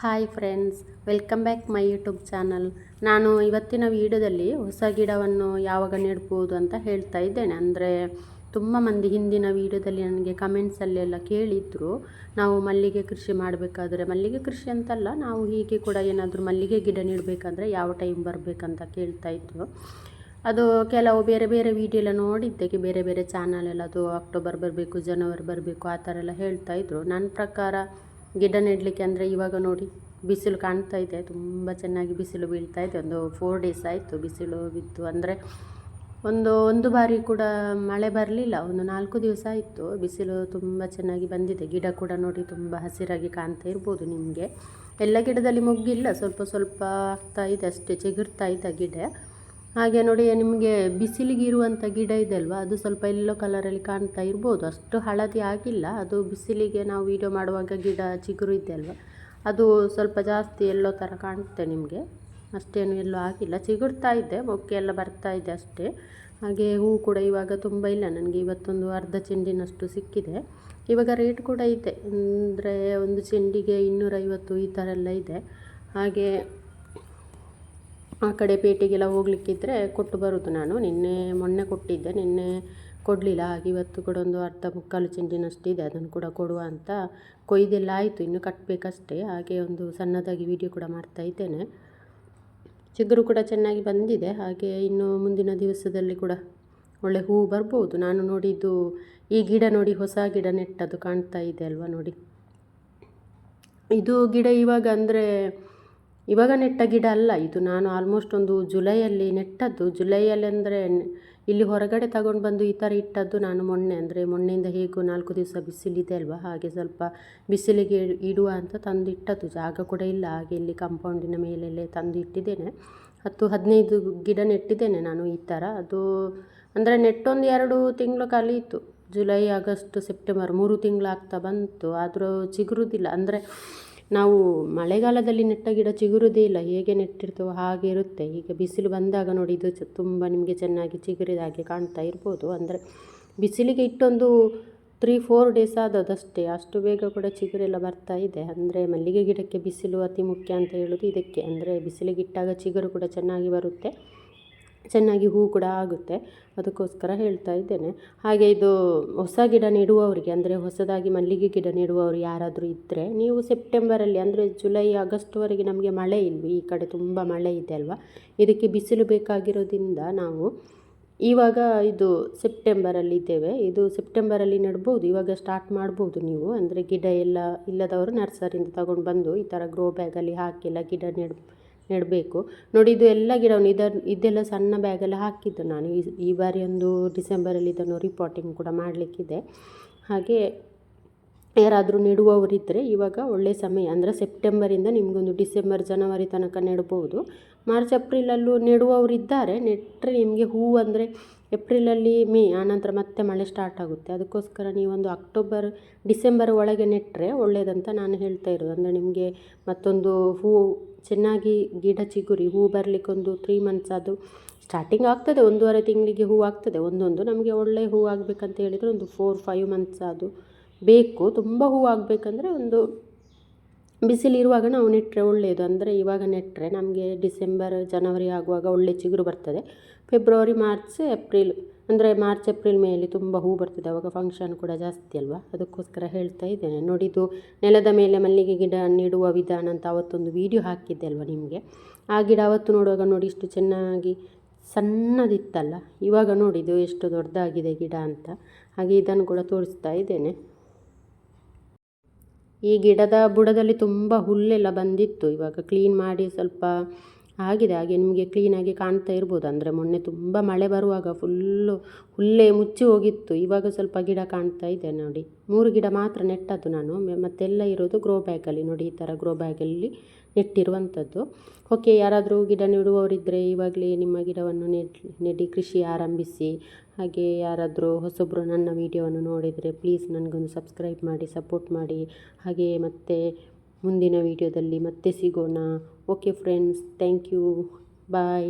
Hi friends, welcome back my YouTube channel. ನಾನು ಇವತ್ತಿನ ವಿಡಿಯೋದಲ್ಲಿ ಹೊಸ ಗಿಡವನ್ನು ಯಾವಾಗ ನೆಡ್ಬೋದು ಅಂತ ಹೇಳ್ತಾ ಇದ್ದೇನೆ. ಅಂದರೆ ತುಂಬ ಮಂದಿ ಹಿಂದಿನ ವಿಡಿಯೋದಲ್ಲಿ ನನಗೆ ಕಮೆಂಟ್ಸಲ್ಲೆಲ್ಲ ಕೇಳಿದ್ರು, ನಾವು ಮಲ್ಲಿಗೆ ಕೃಷಿ ಮಾಡಬೇಕಾದ್ರೆ ಮಲ್ಲಿಗೆ ಕೃಷಿ ಅಂತಲ್ಲ, ನಾವು ಹೀಗೆ ಕೂಡ ಏನಾದರೂ ಮಲ್ಲಿಗೆ ಗಿಡ ನೆಡಬೇಕಂದ್ರೆ ಯಾವ ಟೈಮ್ ಬರಬೇಕಂತ ಕೇಳ್ತಾ ಇದ್ದರು ಅದು ಕೆಲವು ಬೇರೆ ಬೇರೆ ವಿಡಿಯೋ ಎಲ್ಲ ನೋಡಿದ್ದಕ್ಕೆ ಬೇರೆ ಬೇರೆ ಚಾನಲೆಲ್ಲ ಅದು ಅಕ್ಟೋಬರ್ ಬರಬೇಕು ಜನವರಿ ಬರಬೇಕು, ಆ ಥರ ಎಲ್ಲ ಹೇಳ್ತಾ ಇದ್ದರು ನನ್ನ ಪ್ರಕಾರ ಗಿಡ ನೆಡಲಿಕ್ಕೆ ಅಂದರೆ ಇವಾಗ ನೋಡಿ ಬಿಸಿಲು ಕಾಣ್ತಾ ಇದೆ, ತುಂಬ ಚೆನ್ನಾಗಿ ಬಿಸಿಲು ಬೀಳ್ತಾ ಇದೆ. ಒಂದು ಫೋರ್ ಡೇಸ್ ಆಯಿತು ಬಿಸಿಲು ಬಿತ್ತು ಅಂದರೆ ಒಂದು ಒಂದು ಬಾರಿ ಕೂಡ ಮಳೆ ಬರಲಿಲ್ಲ, ಒಂದು ನಾಲ್ಕು ದಿವಸ ಆಯಿತು. ಬಿಸಿಲು ತುಂಬ ಚೆನ್ನಾಗಿ ಬಂದಿದೆ. ಗಿಡ ಕೂಡ ನೋಡಿ ತುಂಬ ಹಸಿರಾಗಿ ಕಾಣ್ತಾ ಇರ್ಬೋದು ನಿಮಗೆ. ಎಲ್ಲ ಗಿಡದಲ್ಲಿ ಮುಗ್ಗಿಲ್ಲ, ಸ್ವಲ್ಪ ಸ್ವಲ್ಪ ಆಗ್ತಾ ಇದೆ, ಅಷ್ಟೇ ಚಿಗುರ್ತಾ ಇದೆ ಗಿಡ. ಹಾಗೆ ನೋಡಿ, ನಿಮಗೆ ಬಿಸಿಲಿಗೆ ಇರುವಂಥ ಗಿಡ ಇದೆ ಅಲ್ವಾ? ಅದು ಸ್ವಲ್ಪ ಎಲ್ಲೋ ಕಲರಲ್ಲಿ ಕಾಣ್ತಾ ಇರ್ಬೋದು. ಅಷ್ಟು ಹಳದಿ ಆಗಿಲ್ಲ. ಅದು ಬಿಸಿಲಿಗೆ ನಾವು ವೀಡಿಯೋ ಮಾಡುವಾಗ ಗಿಡ ಚಿಗುರು ಇದೆ ಅಲ್ವಾ? ಅದು ಸ್ವಲ್ಪ ಜಾಸ್ತಿ ಎಲ್ಲೋ ಥರ ಕಾಣುತ್ತೆ ನಿಮಗೆ. ಅಷ್ಟೇನು ಎಲ್ಲೋ ಆಗಿಲ್ಲ. ಚಿಗುರ್ತಾ ಇದೆ. ಮೊಕ್ಕೆ ಎಲ್ಲ ಬರ್ತಾ ಇದೆ ಅಷ್ಟೇ. ಹಾಗೆ ಹೂ ಕೂಡ ಇವಾಗ ತುಂಬ ಇಲ್ಲ. ನನಗೆ ಇವತ್ತೊಂದು ಅರ್ಧ ಚೆಂಡಿನಷ್ಟು ಸಿಕ್ಕಿದೆ. ಇವಾಗ ರೇಟ್ ಕೂಡ ಇದೆ. ಅಂದರೆ ಒಂದು ಚೆಂಡಿಗೆ ಇನ್ನೂರೈವತ್ತು ಈ ಥರ ಎಲ್ಲ ಇದೆ. ಹಾಗೆ ಆ ಕಡೆ ಪೇಟೆಗೆಲ್ಲ ಹೋಗ್ಲಿಕ್ಕಿದ್ರೆ ಕೊಟ್ಟು ಬರೋದು ನಾನು. ನಿನ್ನೆ ಮೊನ್ನೆ ಕೊಟ್ಟಿದ್ದೆ, ನಿನ್ನೆ ಕೊಡಲಿಲ್ಲ. ಹಾಗೆ ಇವತ್ತು ಕೂಡ ಒಂದು ಅರ್ಧ ಮುಕ್ಕಾಲು ಇದೆ ಅದನ್ನು ಕೂಡ ಕೊಡುವ ಅಂತ ಕೊಯ್ದೆಲ್ಲ ಆಯಿತು. ಇನ್ನು ಕಟ್ಟಬೇಕಷ್ಟೇ ಹಾಗೆ ಒಂದು ಸಣ್ಣದಾಗಿ ವಿಡಿಯೋ ಕೂಡ ಮಾಡ್ತಾ ಇದ್ದೇನೆ. ಚಿಗುರು ಕೂಡ ಚೆನ್ನಾಗಿ ಬಂದಿದೆ. ಹಾಗೆ ಇನ್ನು ಮುಂದಿನ ದಿವಸದಲ್ಲಿ ಕೂಡ ಒಳ್ಳೆ ಹೂವು ಬರ್ಬೋದು. ನಾನು ನೋಡಿದ್ದು ಈ ಗಿಡ ನೋಡಿ, ಹೊಸ ಗಿಡ ನೆಟ್ಟದು ಕಾಣ್ತಾ ಇದೆ ಅಲ್ವಾ ನೋಡಿ. ಇದು ಗಿಡ ಇವಾಗ ಅಂದರೆ ಇವಾಗ ನೆಟ್ಟ ಗಿಡ ಅಲ್ಲ, ಇದು ನಾನು ಆಲ್ಮೋಸ್ಟ್ ಒಂದು ಜುಲೈಯಲ್ಲಿ ನೆಟ್ಟದ್ದು. ಜುಲೈಯಲ್ಲಿ ಅಂದರೆ ಇಲ್ಲಿ ಹೊರಗಡೆ ತಗೊಂಡು ಬಂದು ಈ ಥರ ಇಟ್ಟದ್ದು ನಾನು ಮೊನ್ನೆ. ಅಂದರೆ ಮೊನ್ನೆಯಿಂದ ಹೇಗೂ ನಾಲ್ಕು ದಿವಸ ಬಿಸಿಲಿದೆ ಅಲ್ವಾ, ಹಾಗೆ ಸ್ವಲ್ಪ ಬಿಸಿಲಿಗೆ ಇಡುವ ಅಂತ ತಂದು ಇಟ್ಟದ್ದು. ಜಾಗ ಕೂಡ ಇಲ್ಲ, ಹಾಗೆ ಇಲ್ಲಿ ಕಂಪೌಂಡಿನ ಮೇಲೆಲ್ಲೇ ತಂದು ಇಟ್ಟಿದ್ದೇನೆ. ಹತ್ತು ಹದಿನೈದು ಗಿಡ ನೆಟ್ಟಿದ್ದೇನೆ ನಾನು ಈ ಥರ ಅದು ಅಂದರೆ ನೆಟ್ಟೊಂದು ಎರಡು ತಿಂಗಳು ಕಲಿಯಿತು ಜುಲೈ, ಆಗಸ್ಟ್, ಸೆಪ್ಟೆಂಬರ್ ಮೂರು ತಿಂಗಳು ಆಗ್ತಾ ಬಂತು. ಆದರೂ ಚಿಗುರುದಿಲ್ಲ. ಅಂದರೆ ನಾವು ಮಳೆಗಾಲದಲ್ಲಿ ನೆಟ್ಟ ಗಿಡ ಚಿಗುರುದೇ ಇಲ್ಲ, ಹೇಗೆ ನೆಟ್ಟಿರ್ತೇವೋ ಹಾಗೆ ಇರುತ್ತೆ. ಈಗ ಬಿಸಿಲು ಬಂದಾಗ ನೋಡಿ ಇದು ತುಂಬ ನಿಮಗೆ ಚೆನ್ನಾಗಿ ಚಿಗುರಿದ ಹಾಗೆ ಕಾಣ್ತಾ ಇರ್ಬೋದು. ಅಂದರೆ ಬಿಸಿಲಿಗೆ ಇಟ್ಟೊಂದು ತ್ರೀ ಫೋರ್ ಡೇಸ್ ಆದದಷ್ಟೇ, ಅಷ್ಟು ಬೇಗ ಕೂಡ ಚಿಗುರೆಲ್ಲ ಬರ್ತಾ ಇದೆ. ಅಂದರೆ ಮಲ್ಲಿಗೆ ಗಿಡಕ್ಕೆ ಬಿಸಿಲು ಅತಿ ಮುಖ್ಯ ಅಂತ ಹೇಳೋದು ಇದಕ್ಕೆ. ಅಂದರೆ ಬಿಸಿಲಿಗೆ ಇಟ್ಟಾಗ ಚಿಗುರು ಕೂಡ ಚೆನ್ನಾಗಿ ಬರುತ್ತೆ. ಚೆನ್ನಾಗಿ ಹೂ ಕೂಡ ಆಗುತ್ತೆ. ಅದಕ್ಕೋಸ್ಕರ ಹೇಳ್ತಾ ಇದ್ದೇನೆ. ಹಾಗೆ ಇದು ಹೊಸ ಗಿಡ ನೆಡುವವರಿಗೆ ಅಂದರೆ ಹೊಸದಾಗಿ ಮಲ್ಲಿಗೆ ಗಿಡ ನೆಡುವವರು ಯಾರಾದರೂ ಇದ್ದರೆ ನೀವು ಸೆಪ್ಟೆಂಬರಲ್ಲಿ ಅಂದರೆ ಜುಲೈ ಆಗಸ್ಟ್ವರೆಗೆ ನಮಗೆ ಮಳೆ ಇಲ್ವಿ? ಈ ಕಡೆ ತುಂಬ ಮಳೆ ಇದೆ ಅಲ್ವಾ? ಇದಕ್ಕೆ ಬಿಸಿಲು ಬೇಕಾಗಿರೋದ್ರಿಂದ ನಾವು ಇವಾಗ ಇದು ಸೆಪ್ಟೆಂಬರಲ್ಲಿ ಇದ್ದೇವೆ. ಇದು ಸೆಪ್ಟೆಂಬರಲ್ಲಿ ನೆಡ್ಬೋದು, ಇವಾಗ ಸ್ಟಾರ್ಟ್ ಮಾಡ್ಬೋದು ನೀವು. ಅಂದರೆ ಗಿಡ ಎಲ್ಲ ಇಲ್ಲದವರು ನರ್ಸರಿಯಿಂದ ತಗೊಂಡು ಬಂದು ಈ ಥರ ಗ್ರೋ ಬ್ಯಾಗಲ್ಲಿ ಹಾಕಿಲ್ಲ ಗಿಡ ನೆಡ್ ನೆಡಬೇಕು. ನೋಡಿ, ಇದು ಎಲ್ಲ ಗಿಡವನ್ನು ಇದರ, ಇದೆಲ್ಲ ಸಣ್ಣ ಬ್ಯಾಗೆಲ್ಲ ಹಾಕಿದ್ದು ನಾನು. ಈ ಬಾರಿ ಒಂದು ಡಿಸೆಂಬರಲ್ಲಿ ಇದನ್ನು ರಿಪೋರ್ಟಿಂಗ್ ಕೂಡ ಮಾಡಲಿಕ್ಕಿದೆ. ಹಾಗೆ ಯಾರಾದರೂ ನೆಡುವವರಿದ್ದರೆ ಇವಾಗ ಒಳ್ಳೆಯ ಸಮಯ, ಅಂದರೆ ಸೆಪ್ಟೆಂಬರಿಂದ ನಿಮಗೊಂದು ಡಿಸೆಂಬರ್ ಜನವರಿ ತನಕ ನೆಡ್ಬೋದು. ಮಾರ್ಚ್ ಏಪ್ರಿಲಲ್ಲೂ ನೆಡುವವರಿದ್ದಾರೆ ನೆಟ್ಟರೆ ನಿಮಗೆ ಹೂವು ಅಂದರೆ ಏಪ್ರಿಲಲ್ಲಿ ಮೇ ಆನಂತರ ಮತ್ತೆ ಮಳೆ ಸ್ಟಾರ್ಟ್ ಆಗುತ್ತೆ. ಅದಕ್ಕೋಸ್ಕರ ನೀವೊಂದು ಅಕ್ಟೋಬರ್ ಡಿಸೆಂಬರ್ ಒಳಗೆ ನೆಟ್ಟರೆ ಒಳ್ಳೆಯದಂತ ನಾನು ಹೇಳ್ತಾ ಇರೋದು. ಅಂದರೆ ನಿಮಗೆ ಮತ್ತೊಂದು ಹೂ ಚೆನ್ನಾಗಿ ಗಿಡ ಚಿಗುರಿ, ಹೂ ಬರಲಿಕ್ಕೆ ಒಂದು ತ್ರೀ ಮಂತ್ಸ್ ಅದು ಸ್ಟಾರ್ಟಿಂಗ್ ಆಗ್ತದೆ, ಒಂದೂವರೆ ತಿಂಗಳಿಗೆ ಹೂ ಆಗ್ತದೆ. ಒಂದೊಂದು ನಮಗೆ ಒಳ್ಳೆಯ ಹೂ ಆಗಬೇಕಂತ ಹೇಳಿದರೆ ಒಂದು ಫೋರ್ ಫೈವ್ ಮಂತ್ಸ್ ಅದು ಬೇಕು. ತುಂಬ ಹೂ ಆಗಬೇಕಂದ್ರೆ ಒಂದು ಬಿಸಿಲಿರುವಾಗ ನಾವು ನೆಟ್ಟರೆ ಒಳ್ಳೆಯದು. ಅಂದರೆ ಇವಾಗ ನೆಟ್ಟರೆ ನಮಗೆ ಡಿಸೆಂಬರ್, ಜನವರಿ ಆಗುವಾಗ ಒಳ್ಳೆ ಚಿಗುರು ಬರ್ತದೆ. ಫೆಬ್ರವರಿ, ಮಾರ್ಚ್, ಏಪ್ರಿಲ್, ಅಂದರೆ ಮಾರ್ಚ್, ಏಪ್ರಿಲ್, ಮೇಯಲ್ಲಿ ತುಂಬ ಹೂ ಬರ್ತದೆ. ಅವಾಗ ಫಂಕ್ಷನ್ ಕೂಡ ಜಾಸ್ತಿ ಅಲ್ವಾ? ಅದಕ್ಕೋಸ್ಕರ ಹೇಳ್ತಾ ಇದ್ದೇನೆ. ನೋಡಿದ್ದು ನೆಲದ ಮೇಲೆ ಮಲ್ಲಿಗೆ ಗಿಡ ನೆಡುವ ವಿಧಾನ ಅಂತ ಅವತ್ತೊಂದು ವೀಡಿಯೋ ಹಾಕಿದ್ದೆ ಅಲ್ವಾ ನಿಮಗೆ? ಆ ಗಿಡ ಅವತ್ತು ನೋಡುವಾಗ ನೋಡಿ ಇಷ್ಟು ಚೆನ್ನಾಗಿ ಸಣ್ಣದಿತ್ತಲ್ಲ? ಇವಾಗ ನೋಡಿದ್ದು ಎಷ್ಟು ದೊಡ್ಡದಾಗಿದೆ ಗಿಡ ಅಂತ. ಹಾಗೆ ಇದನ್ನು ಕೂಡ ತೋರಿಸ್ತಾ ಇದ್ದೇನೆ. ಈ ಗಿಡದ ಬುಡದಲ್ಲಿ ತುಂಬ ಹುಲ್ಲೆಲ್ಲ ಬಂದಿತ್ತು. ಇವಾಗ ಕ್ಲೀನ್ ಮಾಡಿ ಸ್ವಲ್ಪ ಆಗಿದೆ, ಹಾಗೆ ನಿಮಗೆ ಕ್ಲೀನಾಗಿ ಕಾಣ್ತಾ ಇರ್ಬೋದು. ಅಂದರೆ ಮೊನ್ನೆ ತುಂಬ ಮಳೆ ಬರುವಾಗ ಫುಲ್ಲು ಹುಲ್ಲೇ ಮುಚ್ಚಿ ಹೋಗಿತ್ತು. ಇವಾಗ ಸ್ವಲ್ಪ ಗಿಡ ಕಾಣ್ತಾ ಇದೆ ನೋಡಿ. ಮೂರು ಗಿಡ ಮಾತ್ರ ನೆಟ್ಟದ್ದು ನಾನು. ಮತ್ತೆಲ್ಲ ಇರೋದು ಗ್ರೋ ಬ್ಯಾಗಲ್ಲಿ ನೋಡಿ, ಈ ಥರ ಗ್ರೋ ಬ್ಯಾಗಲ್ಲಿ ನೆಟ್ಟಿರುವಂಥದ್ದು. ಓಕೆ ಯಾರಾದರೂ ಗಿಡ ನೆಡುವವರಿದ್ದರೆ ಇವಾಗಲೇ ನಿಮ್ಮ ಗಿಡವನ್ನು ನೆಡ್, ಕೃಷಿ ಆರಂಭಿಸಿ. ಹಾಗೆ ಯಾರಾದರೂ ಹೊಸೊಬ್ಬರು ನನ್ನ ವೀಡಿಯೋವನ್ನು ನೋಡಿದರೆ ಪ್ಲೀಸ್ ನನಗೊಂದು ಸಬ್ಸ್ಕ್ರೈಬ್ ಮಾಡಿ ಸಪೋರ್ಟ್ ಮಾಡಿ. ಹಾಗೆ ಮತ್ತು ಮುಂದಿನ ವೀಡಿಯೋದಲ್ಲಿ ಮತ್ತೆ ಸಿಗೋಣ. Okay friends thank you bye